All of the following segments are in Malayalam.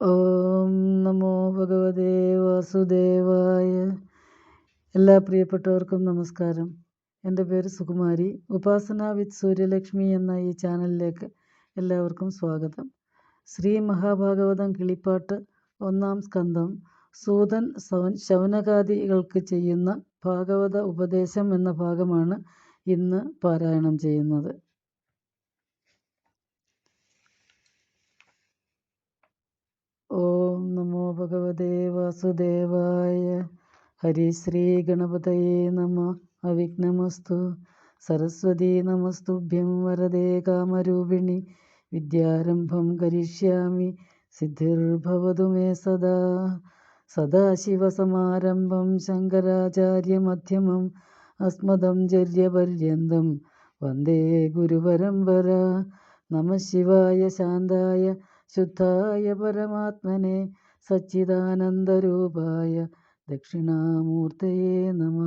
ഓം നമോ ഭഗവതേ വാസുദേവായ. എല്ലാ പ്രിയപ്പെട്ടവർക്കും നമസ്കാരം. എന്റെ പേര് സുകുമാരി. ഉപാസന വിത്ത് സൂര്യലക്ഷ്മി എന്ന ഈ ചാനലിലേക്ക് എല്ലാവർക്കും സ്വാഗതം. ശ്രീ മഹാഭാഗവതം കിളിപ്പാട്ട് ഒന്നാം സ്കന്ധം സൂതൻ ശൗനകാദികൾക്ക് ചെയ്യുന്ന ഭാഗവത ഉപദേശം എന്ന ഭാഗമാണ് ഇന്ന് പാരായണം ചെയ്യുന്നത്. ഓം നമോ ഭഗവതേ വാസുദേവായ. ഹരിശ്രീ ഗണപതയേ നമ. അവിഘ്നമസ്തു. സരസ്വതീ നമസ്തുഭ്യം വരദേ കാമരൂപിണി. വിദ്യാരംഭം കരിഷ്യാമി. സിദ്ധിർഭവതു മേ സദാ. സദാശിവസമാരംഭം ശങ്കരാചാര്യമധ്യമം അസ്മദം ജര്യപര്യന്തം. വന്ദേ ഗുരുപരമ്പര. നമ ശിവായ ശാന്തായ. ശുദ്ധായ പരമാത്മനെ സച്ചിദാനന്ദരൂപായ ദക്ഷിണാമൂർത്തയേ നമ.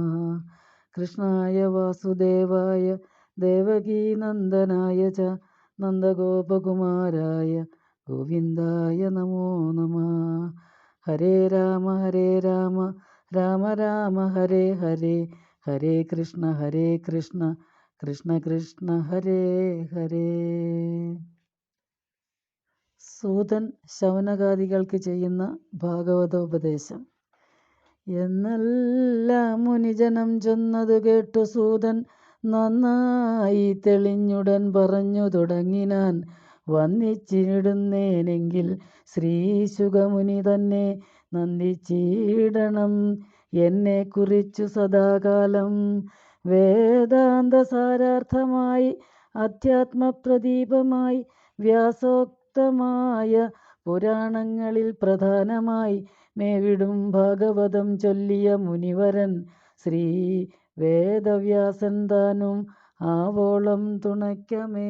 കൃഷ്ണായ വാസുദേവായ ദേവകീനന്ദനായ ച നന്ദഗോപകുമാരായ ഗോവിന്ദായ നമോ നമ. ഹരേ രാമ ഹരേ രാമ രാമ രാമ ഹരേ ഹരേ ഹരേ കൃഷ്ണ ഹരേ കൃഷ്ണ കൃഷ്ണ കൃഷ്ണ ഹരേ ഹരേ. സൂതൻ ശൗനകാദികൾക്ക് ചെയ്യുന്ന ഭാഗവതോപദേശം. എന്നല്ല മുനിജനം ചെന്നതു കേട്ടു സൂതൻ നന്നായി തെളിഞ്ഞുടൻ പറഞ്ഞു തുടങ്ങിനാൻ വന്നിച്ചിടുന്നേനെങ്കിൽ ശ്രീശുഖമുനി തന്നെ നന്ദിച്ചിടണം. എന്നെ കുറിച്ചു സദാകാലം വേദാന്ത സാരാർത്ഥമായി അധ്യാത്മപ്രദീപമായി വ്യാസോക്തമായ പുരാണങ്ങളിൽ പ്രധാനമായി മേവിടും ഭാഗവതം ചൊല്ലിയ മുനിവരൻ ശ്രീ വേദവ്യാസൻ താനും ആവോളം തുണയ്ക്കമേ.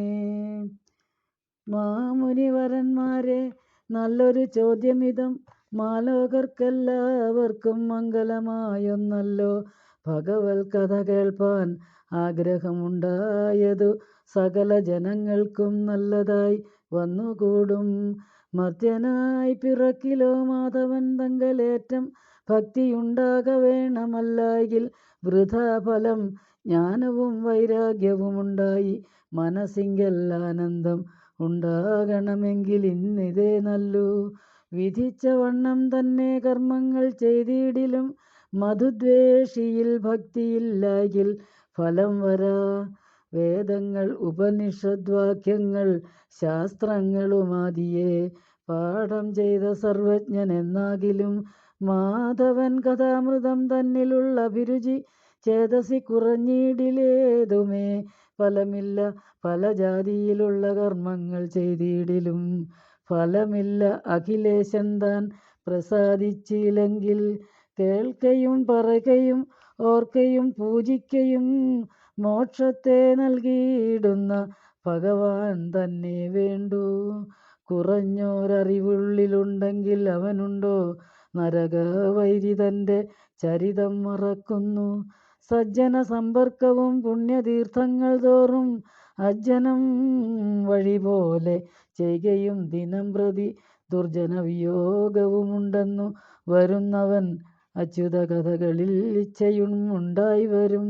മാമുനിവരന്മാരെ നല്ലൊരു ചോദ്യമിതം മാലോകർക്കെല്ലാവർക്കും മംഗളമായൊന്നല്ലോ ഭഗവത് കഥ കേൾപ്പാൻ ആഗ്രഹമുണ്ടായതു സകല ജനങ്ങൾക്കും നല്ലതായി വന്നുകൂടും. മർത്യനായി പിറക്കിലോ മാധവൻ തങ്കലേറ്റം ഭക്തിയുണ്ടാക വേണമല്ലായിൽ വൃഥാഫലം ജ്ഞാനവും വൈരാഗ്യവും ഉണ്ടായി ആനന്ദം ഉണ്ടാകണമെങ്കിൽ ഇന്നിതേ നല്ലു. വിധിച്ച വണ്ണം തന്നെ കർമ്മങ്ങൾ ചെയ്തിടിലും മധുദ്വേഷിയിൽ ഭക്തിയില്ലായിൽ ഫലം വരാ. വേദങ്ങൾ ഉപനിഷദ്വാക്യങ്ങൾ ശാസ്ത്രങ്ങളുമാതിയെ പാഠം ചെയ്ത സർവജ്ഞൻ എന്നാകിലും മാധവൻ കഥാമൃതം തന്നിലുള്ള അഭിരുചി ചേതസി കുറഞ്ഞിടിലേതുമേ. ഫലമില്ല പല ജാതിയിലുള്ള കർമ്മങ്ങൾ ചെയ്തിടിലും. ഫലമില്ല അഖിലേശൻ താൻ പ്രസാദിച്ചില്ലെങ്കിൽ കേൾക്കയും പറയുകയും ഓർക്കയും പൂജിക്കയും മോക്ഷത്തെ നൽകിയിടുന്ന ഭഗവാൻ തന്നെ വേണ്ടു. കുറഞ്ഞോരറിവുള്ളിലുണ്ടെങ്കിൽ അവനുണ്ടോ? നരക വൈരി തന്റെ ചരിതം മറക്കുന്നു. സജ്ജന സമ്പർക്കവും പുണ്യതീർത്ഥങ്ങൾ തോറും അജ്ജനം വഴി പോലെ ചെയ്യുകയും ദിനം പ്രതി ദുർജന വിയോഗവുമുണ്ടെന്നു വരുന്നവൻ അച്യുത കഥകളിൽ ഇച്ഛയും ഉണ്ടായി വരും.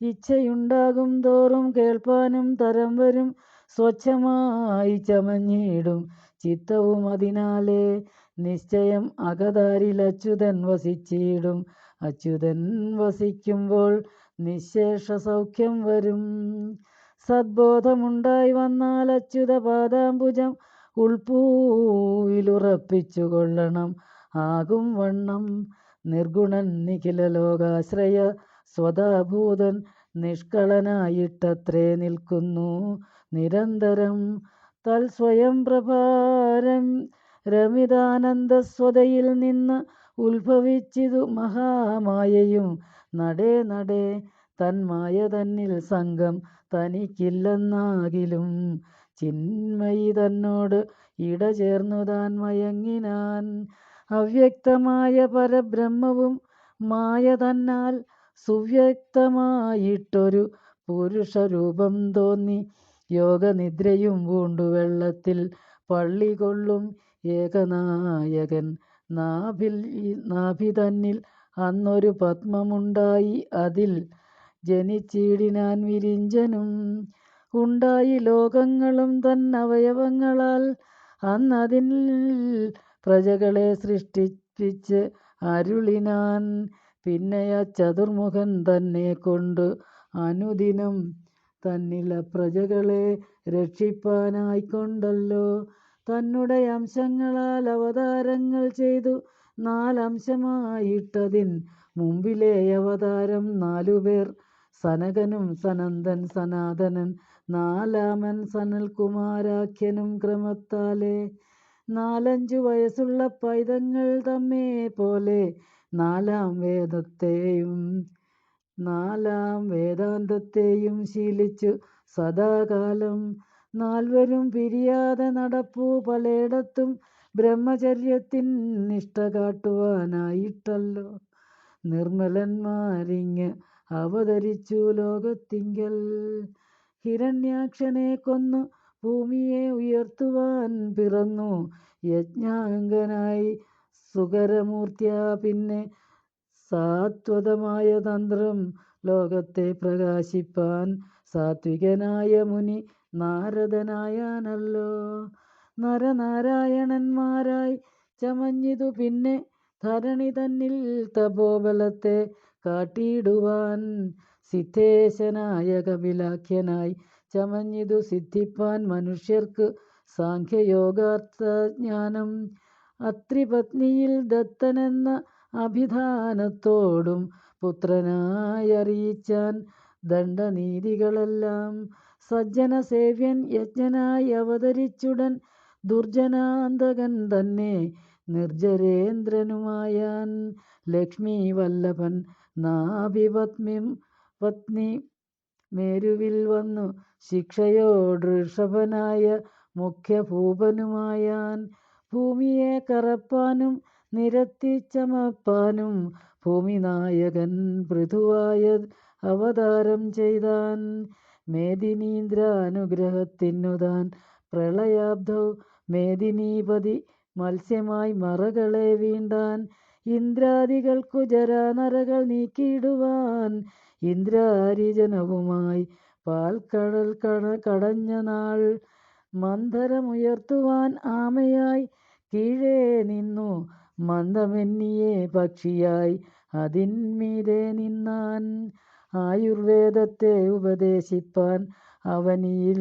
ഇച്ഛയുണ്ടാകും തോറും കേൾപ്പാനും തരം വരും. സ്വച്ഛമായി ചമഞ്ഞിടും ചിത്തവും അതിനാലെ നിശ്ചയം അകതാരിൽ അച്യുതൻ വസിച്ചിടും. അച്യുതൻ വസിക്കുമ്പോൾ നിശേഷ സൗഖ്യം വരും. സദ്ബോധമുണ്ടായി വന്നാൽ അച്യുത പാദാംബുജം ഉൾപ്പൂവിലുറപ്പിച്ചു കൊള്ളണം ആകും വണ്ണം. നിർഗുണൻ നിഖില ലോകാശ്രയ സ്വതാഭൂതൻ നിഷ്കളനായിട്ടത്രേ നിൽക്കുന്നു. നിരന്തരം തൽസ്വയം പ്രഭാരം രമിതാനന്ദസ്വതയിൽ നിന്ന് ഉത്ഭവിച്ചിതു മഹാമായയും. നടേ നടേ തന്മായ തന്നിൽ സംഘം തനിക്കില്ലെന്നാകിലും ചിന്മയി തന്നോട് ഇട ചേർന്നു താൻ മയങ്ങിനാൻ. അവ്യക്തമായ പരബ്രഹ്മവും മായ തന്നാൽ സുവ്യക്തമായിട്ടൊരു പുരുഷരൂപം തോന്നി. യോഗനിദ്രയും പൂണ്ടു വെള്ളത്തിൽ പള്ളി കൊള്ളും ഏകനായകൻ. നാഭിൽ നാഭി തന്നിൽ അന്നൊരു പത്മമുണ്ടായി. അതിൽ ജനിച്ചിടിനാൻ വിരിഞ്ചനും ഉണ്ടായി. ലോകങ്ങളും തന്നവയവങ്ങളാൽ അന്നതിൽ പ്രജകളെ സൃഷ്ടിപ്പിച്ച് അരുളിനാൻ പിന്നെയ ചതുർമുഖൻ തന്നെ കൊണ്ട് അനുദിനം തന്നില പ്രജകളെ രക്ഷിപ്പാനായിക്കൊണ്ടല്ലോ തന്നുടെ അംശങ്ങളാൽ അവതാരങ്ങൾ ചെയ്തു. നാലംശമായിട്ടതിൻ മുമ്പിലെ അവതാരം നാലുപേർ. സനകനും സനന്ദൻ സനാതനൻ നാലാമൻ സനൽകുമാരാഖ്യനും ക്രമത്താലെ. നാലഞ്ചു വയസ്സുള്ള പൈതങ്ങൾ തമ്മേ പോലെ നാലാം വേദത്തെയും നാലാം വേദാന്തത്തെയും ശീലിച്ചു സദാകാലം. നാൽവരും പിരിയാതെ നടപ്പു പലയിടത്തും ബ്രഹ്മചര്യത്തിൻ നിഷ്ഠ കാട്ടുവാനായിട്ടല്ലോ. നിർമ്മലന്മാരിങ്ങ് അവതരിച്ചു ലോകത്തിങ്കൽ. ഹിരണ്യാക്ഷനെ കൊന്നു ഭൂമിയെ ഉയർത്തുവാൻ പിറന്നു. യജ്ഞാംഗനായി സുകരമൂർത്തിയ പിന്നെ സാത്വതമായ തന്ത്രം ലോകത്തെ പ്രകാശിപ്പാൻ സാത്വികനായ മുനി നാരദനായാനല്ലോ. നരനാരായണന്മാരായി ചമഞ്ഞിതു പിന്നെ ധരണി തന്നിൽ തപോബലത്തെ കാട്ടിയിടുവാൻ സിദ്ധേശനായ കപിലാഖ്യനായി ചമഞ്ഞിതു സിദ്ധിപ്പാൻ മനുഷ്യർക്ക് സാഖ്യയോഗാർത്ഥജ്ഞാനം അത്രിപത്നിയിൽ ദത്തനെന്ന അഭിധാനത്തോടും പുത്രനായറിയിച്ചാൻ ദണ്ഡനീതികളെല്ലാം സജ്ജന സേവ്യൻ യജ്ഞനായി അവതരിച്ചുടൻ ദുർജനാന്തകൻ തന്നെ നിർജരേന്ദ്രനുമായാൻ ലക്ഷ്മി വല്ലഭൻ നാഭിപത്മി പത്നി മേരുവിൽ വന്നു ശിക്ഷയോട് ഋഷഭനായ മുഖ്യഭൂപനുമായാൻ ഭൂമിയെ കറപ്പാനും നിരത്തി ചമപ്പാനും ഭൂമിനായകൻ പൃഥുവായ അവതാരം ചെയ്താൻ. മേദിനീന്ദ്രാനുഗ്രഹത്തിനുതാൻ പ്രളയാബ്ധൗ മേദിനീപതി മത്സ്യമായി മറകളെ വീണ്ടാൻ. ഇന്ദ്രാദികൾക്കു ജരാനരകൾ നീക്കിയിടുവാൻ. ഇന്ദ്രാരിജനവുമായി പാൽക്കടൽ കട കടഞ്ഞ നാൾ മന്ധരമുയർത്തുവാൻ ആമയായി കീഴേ നിന്നു. മന്ദമെന്നിയെ പക്ഷിയായി അതിന്മീതെ നിന്നാൻ ആയുർവേദത്തെ ഉപദേശിപ്പാൻ അവനിയിൽ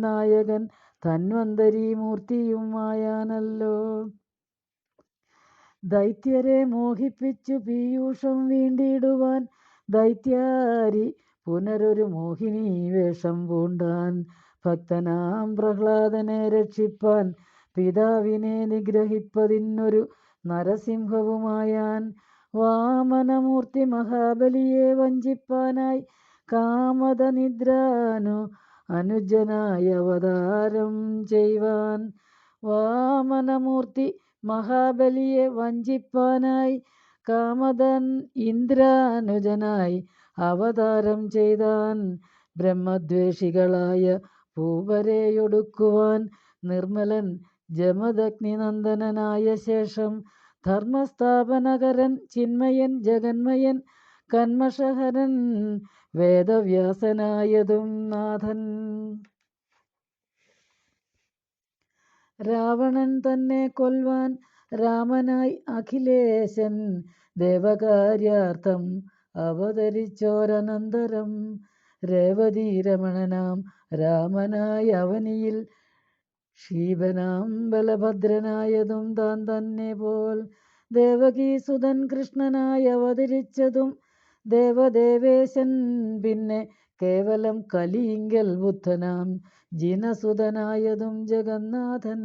നായകൻ തന്വന്തരി മൂർത്തിയുമായാനല്ലോ ദൈത്യരെ മോഹിപ്പിച്ചു പീയൂഷം വീണ്ടിടുവാൻ ദൈത്യാരി പുനരൊരു മോഹിനി വേഷം പൂണ്ടാൻ ഭക്തനാം പ്രഹ്ലാദനെ രക്ഷിപ്പാൻ പിതാവിനെ നിഗ്രഹിപ്പതിനൊരു നരസിംഹവുമായാൻ വാമനമൂർത്തി മഹാബലിയെ വഞ്ചിപ്പാനായി കാമതനിദ്രാനു അനുജനായി അവതാരം ചെയ്യുവാൻ വാമനമൂർത്തി മഹാബലിയെ വഞ്ചിപ്പാനായി കാമതൻ ഇന്ദ്രാനുജനായി അവതാരം ചെയ്താൻ ബ്രഹ്മദ്വേഷികളായ ഭൂപരെയൊടുക്കുവാൻ നിർമ്മലൻ ജമദഗ്നിനന്ദനായ ശേഷം ധർമ്മസ്ഥാപനകരൻ ചിന്മയൻ ജഗന്മയൻ കന്മഷഹരൻ വേദവ്യാസനായതും നാഥൻ. രാവണൻ തന്നെ കൊൽവാൻ രാമനായി അഖിലേശൻ ദേവകാര്യാർത്ഥം അവതരിച്ചോരനന്തരം രേവതി രമണനാം രാമനായി അവനിയിൽ. ക്ഷീപനാം ബലഭദ്രനായതും താൻ തന്നെ പോൽ. ദേവകീസുതൻ കൃഷ്ണനായി അവതരിച്ചതും ദേവദേവേശൻ പിന്നെ കേവലം കലിയിങ്കൽ ബുദ്ധനാം ജിനസുതനായതും ജഗന്നാഥൻ.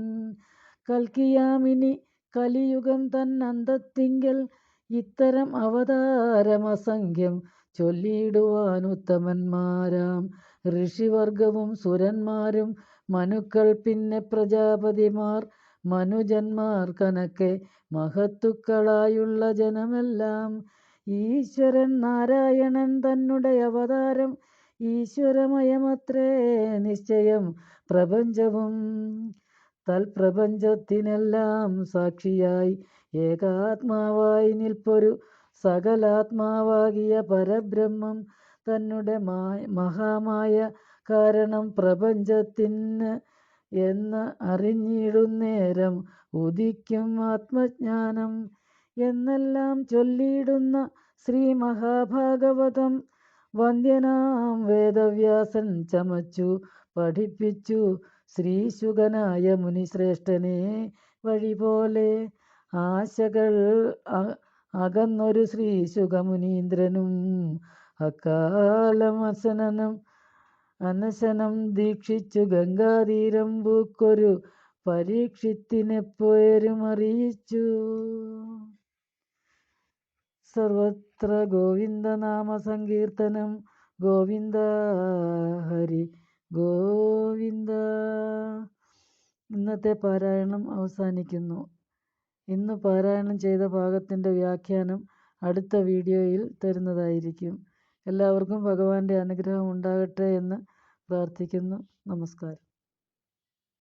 കൽക്കിയാമിനി കലിയുഗം തന്നന്തത്തിങ്കൽ ഇത്തരം അവതാരമസംഖ്യം ചൊല്ലിയിടുവാൻ ഉത്തമന്മാരാം. ഋഷിവർഗവും സുരന്മാരും മനുക്കൾ പിന്നെ പ്രജാപതിമാർ. മനുജന്മാർ കനക്കെ മഹത്തുക്കളായുള്ള ജനമെല്ലാം. ഈശ്വരൻ നാരായണൻ തന്നെ അവതാരം. ഈശ്വരമയമത്രേ നിശ്ചയം പ്രപഞ്ചവും. തൽപ്രപഞ്ചത്തിനെല്ലാം സാക്ഷിയായി ഏകാത്മാവായി നിൽപ്പൊരു സകലാത്മാവാകിയ പരബ്രഹ്മം തന്നെ മഹാമായ കാരണം പ്രപഞ്ചത്തിന് എന്ന് അറിഞ്ഞിടുന്നേരം ഉദിക്കും ആത്മജ്ഞാനം എന്നെല്ലാം ചൊല്ലിയിടുന്ന ശ്രീ മഹാഭാഗവതം. വന്ദ്യനാം വേദവ്യാസൻ ചമച്ചു പഠിപ്പിച്ചു ശ്രീശുഖനായ മുനിശ്രേഷ്ഠനെ വഴി പോലെ ആശകൾ അകന്നൊരു ശ്രീശുഖമുനീന്ദ്രനും അക്കാലം അസനനം അനശനം ദീക്ഷിച്ചു ഗംഗാതീരം പൂക്കൊരു പരീക്ഷിത്തിനെപ്പോരും അറിയിച്ചു സർവത്ര ഗോവിന്ദനാമ സങ്കീർത്തനം ഗോവിന്ദ ഹരി ഗോവിന്ദ. ഇന്നത്തെ പാരായണം അവസാനിക്കുന്നു. ഇന്ന് പാരായണം ചെയ്ത ഭാഗത്തിന്റെ വ്യാഖ്യാനം അടുത്ത വീഡിയോയിൽ തരുന്നതായിരിക്കും. എല്ലാവർക്കും ഭഗവാന്റെ അനുഗ്രഹം ഉണ്ടാകട്ടെ എന്ന് പ്രാർത്ഥിക്കുന്നു. നമസ്കാരം.